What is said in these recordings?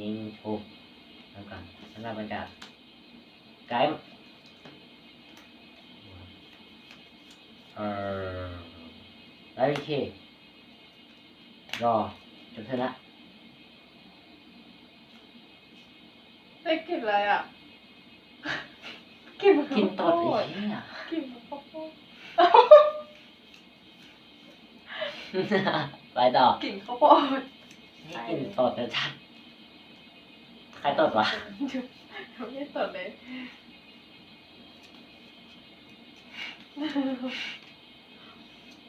ยิงถูกแล้วกันสำหรับบรรยากาศไกด์เอ่อไลฟ์เครอจบเถอะนะได้กลิ่นอะไรอะกลิ่นกินตดข้าวโพไอ้ดเหี้ยกลิ่นข้าวโพดไปต่อกลิ่นข้าวโพดให้กินตดจะชัด ใครตดวะเขาไม่ตดเลย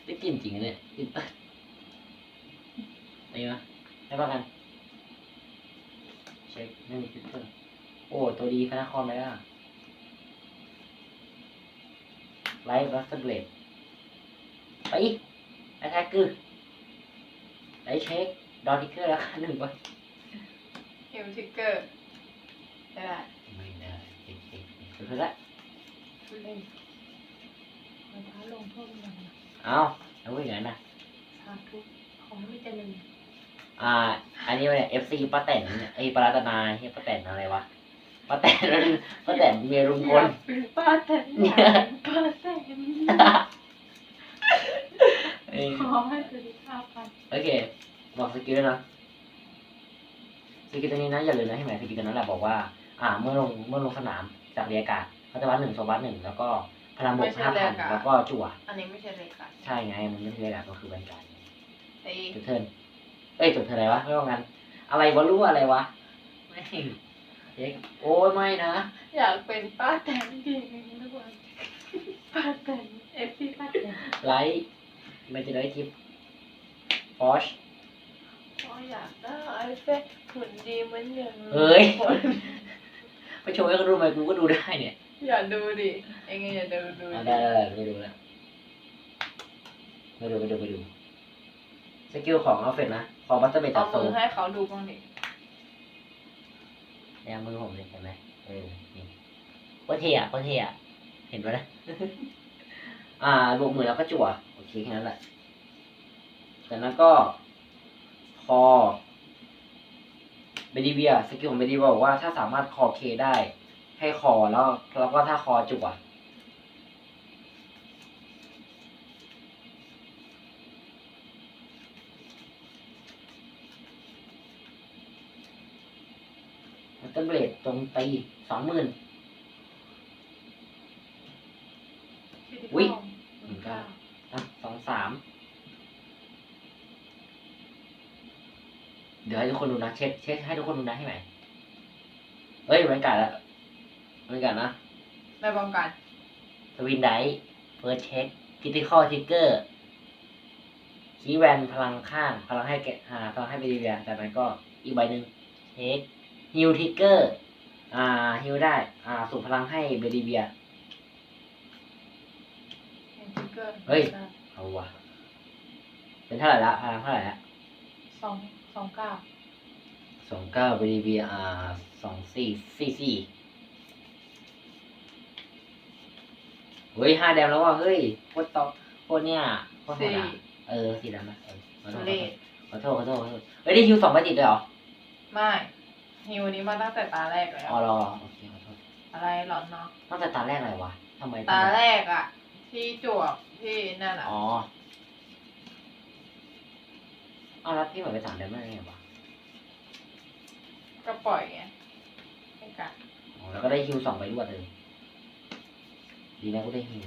ได้กลินจริงนะเนี่ยกลินตดอะไรวะได้ปะกันเช็คไม่มีฟิลเตอร์โอ้ ตัวดีพนักคอมเลยอะไลฟ์รัสเบลดไปแอทแทกเกอร์ไลฟ์เช็คดอทิกเกอร์แล้วกันหนึ่งวะฮิ วทิกเกอร์ได้ละไม่ได้เช็คเช็คเช็คสุดละพูดเล่นขอท้าลงโทษมันนะเอาแล้วว่าอย่างนั้นนะสาธุขอให้ไม่เจริญอ่า อันนี้เนี่ย FC ป้าแตนไอ้ยปารัตนาเฮียป้าแตนอะไรวะป้าแตนป้าแตนเมียรุงพลอยากเป็นป้าแต่อยากเป็นป้าแต่เอ้ยขอให้สวัสดีค่ะพันโอเค บอกสกิลด้วยนะ สกิลตัวนี้นะอย่าลืมนะให้ไหมสกิลตัวนั้นแหละบอกว่า อ่า เมื่อลงเมื่อลงสนามจากเรียกการเขาจะวัดหนึ่งโซบัสหนึ่งแล้วก็พลังบวกห้าพันแล้วก็จั่ว อันนี้ไม่ใช่รายการใช่ไงมันไม่ใช่เรียกการก็คือบรรยากาศตีจุดเทิร์นเอ้ยจุดเทิร์นอะไรวะไม่ว่างั้น อะไรวะรู้อะไรวะไม่เช็คโอ้ยไม่นะ อยากเป็นป้าแต่จริงๆทุกคนป้าแต่เอฟซีป้าแต่ไลท์ไม่จะได้ทิปฟอช อ๋ออยากได้เฟซหุ่นดีเหมือนอย่างเฮ้ยคนไปโชว์ให้เขาดูไหมกูก็ดูได้เนี่ยอย่าดูดิเองอย่าดูดูอะดิได้ได้ได้ไปดูแล้วไปดูไปดูไปดูสกิลของอัลเฟรดนะของบัตเตอร์เบดเอาจากโซมือให้เขาดูบ้างดิแนวมือผมเลยเห็นไหมเออนี่โคตรเท่อะโคตรเท่อะเห็นปะนะ อ่าบวกมือแล้วก็จั่วโอเคแค่นั้นแหละจากนั้นก็ คอเบดีเวียสกิลของเบดีเวียบอกว่าถ้าสามารถคอเคได้ ให้คอแล้วแล้วก็ถ้าคอจั่วมัตเตอร์เบลดตรงตีสองหมื่นอุ๊ยหนึ่งเก้าอะสองสาม ดี๋ยวให้ทุกคนดูนะ เช็คเช็คให้ทุกคนดูนะให้ไหมเฮ้ยบรรยากาศแล้วบรรยากาศนะไม่ป้องกันสวินไดเฟิร์สเช็คคิติคอลทิกเกอร์คีแวนพลังข้าง พลังให้แกอ่าพลังให้เบริเวียจากนั้นก็อีกใบหนึ่งเช็คฮิลทิกเกอร์อ่าฮิลได้ อ่าส่งพลังให้เบริเวียเห็นทิกเกอร์เฮ้ย เอาวะเป็นเท่าไหร่ละพลังเท่าไหร่ละสอง สองเก้าสองเก้าบริเวียอ่าสองสี่สี่สี่เฮ้ยห้าแดมแล้วว่ะเฮ้ยโคตรตอกโคตรเนี่ยโคตรโหดสี่ อะเออสี่แดมนะเออขอโทษเลขขอโทษขอโทษขอโทษเฮ้ยได้ฮิวสองใบติดเลยเหรอไม่ฮิวนี้มาตั้งแต่ตาแรกแล้วอ๋อเหรอโอเคขอโทษอะไรหรอนเนาะตั้งแต่ตาแรกอะไรวะทำไมตาแรกอะที่จวบที่นั่นอะอ๋อ เอาแล้วพี่เหมือนไปสามแดมได้ไงวะก็ปล่อยไงให้กัดอ๋อแล้วก็ได้ฮิวสองใบรวดเลย ดีนะกูได้ฮิว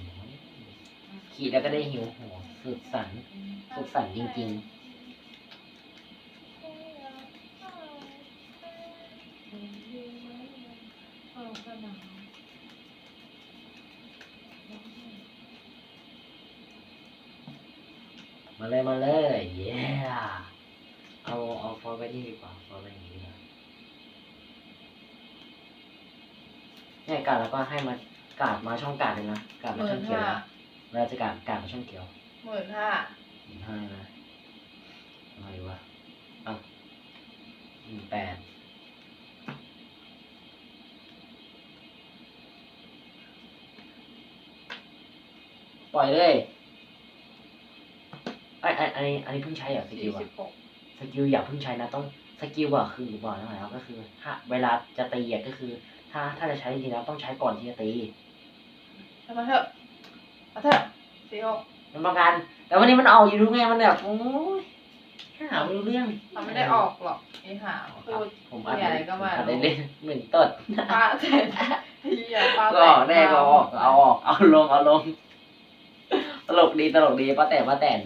ขี่แล้วก็ได้ฮิวโหสุดสันสุขสันต์จริงๆ เนี่ยการแล้วก็ให้มากาดมาช่องกาดเลยนะกาดหมามื่ช่อนงเขียวห้านะเวลาจะกาดกาดมาช่องเขียวหมื่นห้าหนึ่งห้านะอะไรวะอะหนึ่งแปดปล่อยเลยไอ้ไอ้อันนี้อันนี้เพิ่งใช้เหรอสกิสี่ลอะสิบหกสกิลอย่าเพิ่งใช้นะต้องสกิลอะคือบอกแล้วไงครับก็คือถ้าเวลาจะตีอะก็คือ ถ้าถ้าจะใช้จริงๆแล้วต้องใช้ก่อนที่จะตีทำมาเถอะเอาเถอะสี่หกมันป้องกัน แต่วันนี้มันเอาอยู่ดูไงมันแบบโอ้ยหาไม่รู้เรื่องมันไม่ได้ออกหรอกไอ้ห่าพูด ผมอาจใหญ่ก็มาอาจจะเล่นเหมือนต้นป้าแต่เฮียป้าก็ออกแน่ก็เอาออกเอาออกเอาลงเอาลงตลกดีตลกดีป้าแต่ป้าแตน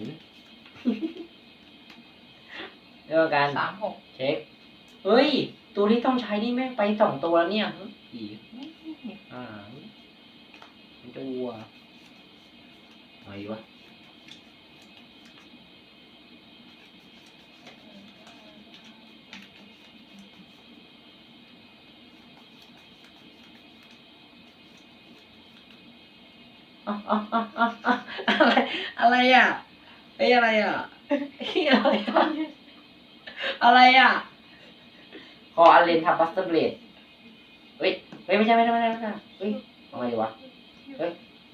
เรื่องการสามหกเช็คเฮ้ย ตัวที่ต้องใช้นี่แม่งไปสองตัวแล้วเนี่ย อีอ่ามันจะวัวอะไรวะอ๋ออ๋ออ๋ออ๋ออะไรอะไรอะไอ้ยอะไรอะไอ้ยอะไรอะอะไรอะคออันเลนทับบัสเตอร์เบลดเฮ้ยไม่ใช่ไม่ใช่ไม่ใช่ไม่ใช่เฮ้ยเอาไงดีวะเฮ้ย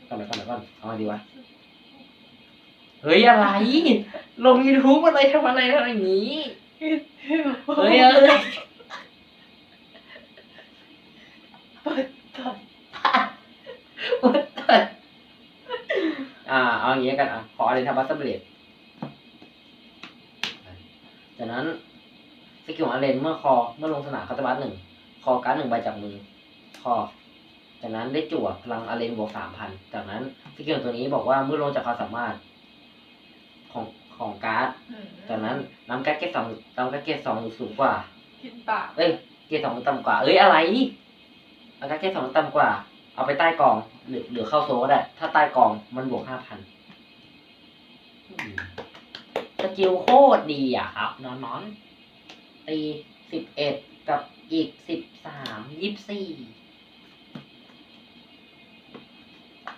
ก่อนไปก่อนไปก่อนเอาไงดีวะเฮ้ยอะไร ลงยูทูบอะไรทำอะไรทำอย่างนี้เฮ้ยเอ้ยเปิดก่อน What the อ่าเอาอย่างนี้กันอะขออะไรทับบัสเตอร์เบลดจากนั้นสกิลของอาเลนเมื่อคอเมื่อลงสนามคาตาบัสหนึ่งคอการ์ดหนึ่งใบจากมือ คอจากนั้นได้จั่วพลังอาเลนบวกสามพันจากนั้นสกิลตัวนี้บอกว่าเมื่อลงจากความสามารถของของการ์ดอืมจากนั้นนำการ์ดเกรดสองนำการ์ดเกรดสองหรือสูงกว่ากินปากเอ้ยเกรดสองหรือต่ำกว่า เอ้ยอะไรเอาการ์ดเกรดสองหรือต่ำกว่า เอาไปใต้กองหรือหรือเข้าโซ่ก็ได้ ถ้าใต้กองมันบวกห้าพันสกิลโคตรดีอะครับนอนนอนๆตีสิบเอ็ดกับอีกสิบสามยี่สิบสี่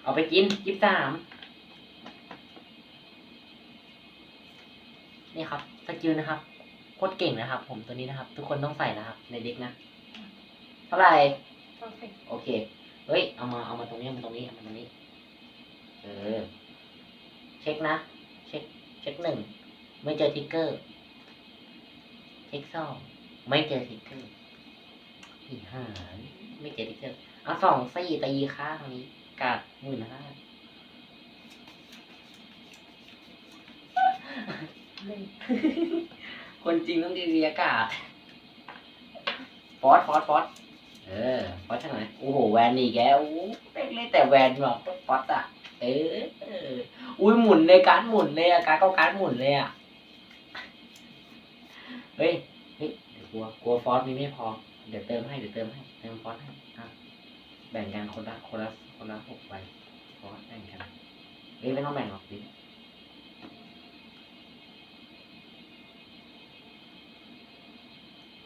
เอาไปกินยี่สิบสามนี่ครับสกิลนะครับโคตรเก่งนะครับ ผมตัวนี้นะครับ ทุกคนต้องใส่นะครับ ในเด็กนะเท่าไหร่ต้องสิโอเคเฮ้ยเอามาเอามาตรงนี้เอามาตรงนี้เอามาตรงนี้เออเช็คนะ เช็คเช็คหนึ่งไม่เจอทิกเกอร์เช็คสองไม่เจอทิกเกอร์อีกห้าไม่เจอทิกเกอร์เอาสองสี่ตีข้างนี้ กาดหมื่นห้าคนจริงต้องดีดีอากาศฟอสฟอสฟอสเออฟอสช่างไหนโอ้โหแวนนี่แกโอ้เล่นเล่นแต่แวนแบบฟอสอะ เอออุ้ยหมุนเลยการหมุนเลยอะการก็การหมุนเลยอะเฮ้ยเฮ้ยกลัวกลัวฟอสมีไม่พอ เดี๋ยวเติมให้เดี๋ยวเติมให้เติมฟอสให้อะแบ่งกันคนละคนละ คนละหกใบฟอสแบ่งกันเฮ้ยไม่ต้องแบ่งหรอกดิ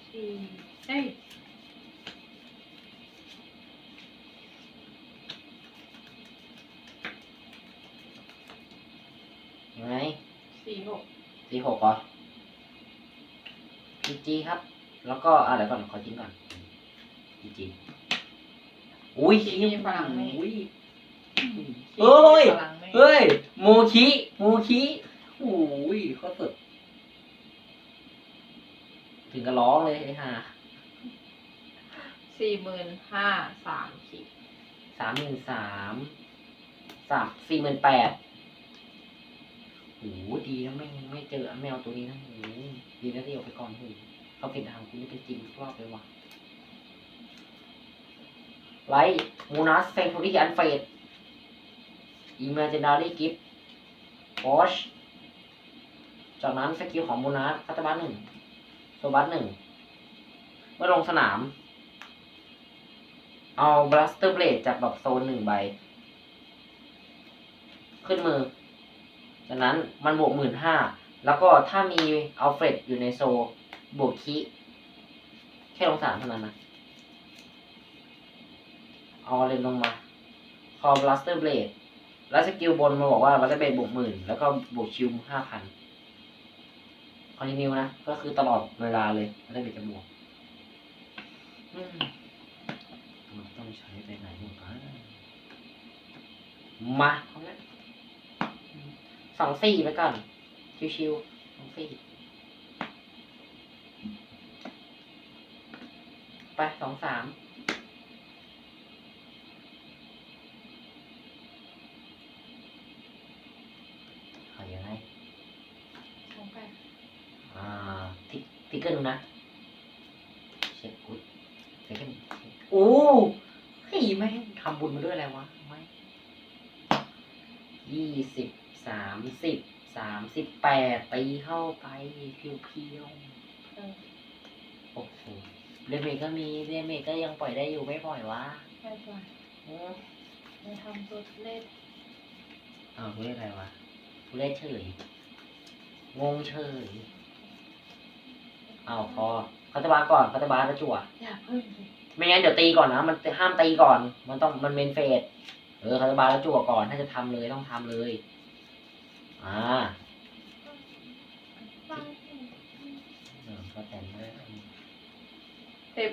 สี่เอ้ยยังไงสี่หกสี่หกเหรอจีจีครับ แล้วก็อะเดี๋ยวก่อนขอจิ้มก่อนจีจี อุ้ยสี่คิ้วมีพลังไม่อุ้ยสี่เฮ้ยมีพลังไม่เฮ้ย โมชิโมชิโอ้ยโคตรสุดถึงกับร้องเลยไอ้ห่าสี่หมื่นห้าสามขีดสามหมื่นสามสามสี่หมื่นแปดโอ้โหดีนะไม่ไม่เจอแมวตัวนี้นะโอ้โหดีนะที่เอาไปก่อนโอ้โหเขาติดทางคุณนี่เป็นจริงทุกรอบเลยว่ะ ไลท์มูนัสเซนทูรี่อันเฟดอิมเมจินารีกิฟต์วอชจากนั้นสกิลของมูนัสคัตบัสหนึ่งโซบัสหนึ่งเมื่อลงสนาม เอาบลัสเตอร์เบลดจากแบบโซนหนึ่งใบ ขึ้นมือ จากนั้นมันบวกหมื่นห้าแล้วก็ถ้ามีอัลเฟรดอยู่ในโซบวกคิ แค่ลงสนามเท่านั้นนะ เอาเลนลงมา คอบลัสเตอร์เบลดแล้วสกิลบนมาบอกว่าบัสเตอร์เบลดบวกหมื่นแล้วก็บวกชิลห้าพันคอนติเนียนะ ก็คือตลอดเวลาเลยบัสเตอร์เบลดจะบวกมันต้องใช้ไปไหนหมดวะมาสองสี่ไปก่อน ชิวๆสองสี่ไปสองสาม นึงนะเช็คกุดเช็คกันโอ้เฮ้ยแม่งทำบุญมาด้วยอะไรวะไม่ยี่สิบสามสิบสามสิบแปดตีเข้าไปเพียวเพียวเออๆโอ้โหเรเมกก็มีเรเมกก็ยังปล่อยได้อยู่ไม่ปล่อยวะไม่ปล่อยอืมไม่ทำตัวเล่นอ้าวกูเล่นอะไรวะกูเล่นเฉยงงเฉย อ้าวพอเขาจะบาก่อนเขาจะบาแล้วจั่วอย่าเพิ่งสิไม่งั้นเดี๋ยวตีก่อนนะมันห้ามตีก่อน มันต้องมันเมนเฟสเออคาราบาลแล้วจั่วก่อนถ้าจะทำเลยต้องทำเลย อ่าฟังเออก็แต่งเลยสิบ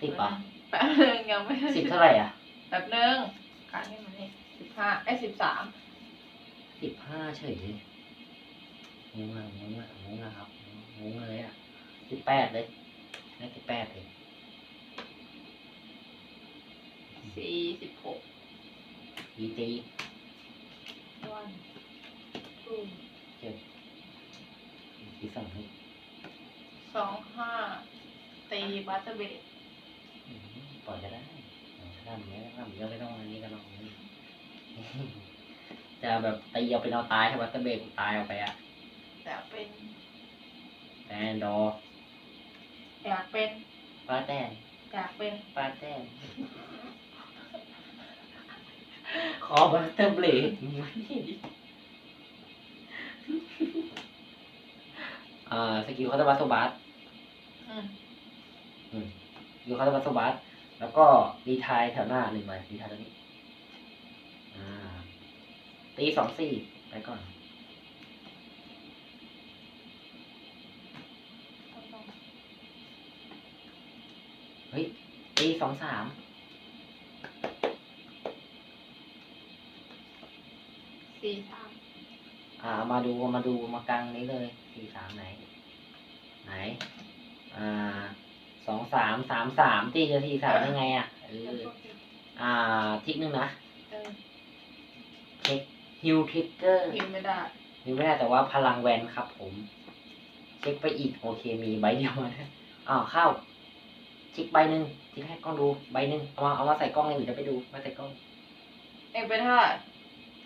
สิบป่ะแป๊บนึงยังไม่สิบเท่าไหร่อะแป๊บนึงการนี่มันนี่สิบห้าไอ้สิบสามสิบห้าเฉยเลย งงอะงงอะงงอะครับงงเลยอะสิบแปดเลยได้สิบแปดเลยสี่สิบหกตีตีวันทูตีสองให้สองห้าตีบัตเตอร์เบดอืมปล่อยก็ได้ทำอย่างนี้ทำเยอะไม่ต้องอันนี้ก็ลองนี่จะแบบตีเอาเป็นเอาตายให้วัตเตอร์เบรกตายออกไปอะ แต่เป็น แตนดออยากเป็น ป้าแตนอยากเป็น ป้าแตนขอวัตเตอร์เบรกอ่าสกิลคาตาบัสโซบัสอืมสกิลคาตาบัสโซบัสแล้วก็รีไทายแถวหน้าหนึ่งใบรีไทายตัวนี้ อ่า ตีสองสี่ไปก่อน ตีสองสามสี่สามอ่ามาดูมาดูมากลางนี้เลยสี่สามไหน ไหน อ่าสองสามสามสามตีจะสี่สามยังไงอะเอออ่าทิกหนึ่งนะเออเช็คฮิวทิกเกอร์พิมพ์ไม่ได้ฮิวไม่ได้แต่ว่าพลังแวนครับผม เช็คไปอีกโอเคมีใบเดียวนะอ้าวเข้า เช็คใบหนึ่งเช็คให้กล้องดูใบหนึ่งเอามาเอามาใส่กล้องเลยหรือจะไปดูมาใส่กล้องเองเป็นเท่าไหร่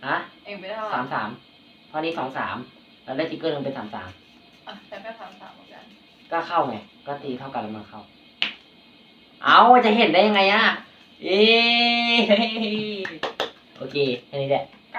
ฮะเองเป็นเท่าไหร่สามสามเพราะนี้สองสามแล้วได้ทิกเกอร์หนึ่งเป็นสามสามอะแต่ก็สามสามเหมือนกันก็เข้าไงก็ตีเท่ากันแล้วมันเข้า เอาจะเห็นได้ยังไงอะเอ๊ะโอเคแค่นี้แหละ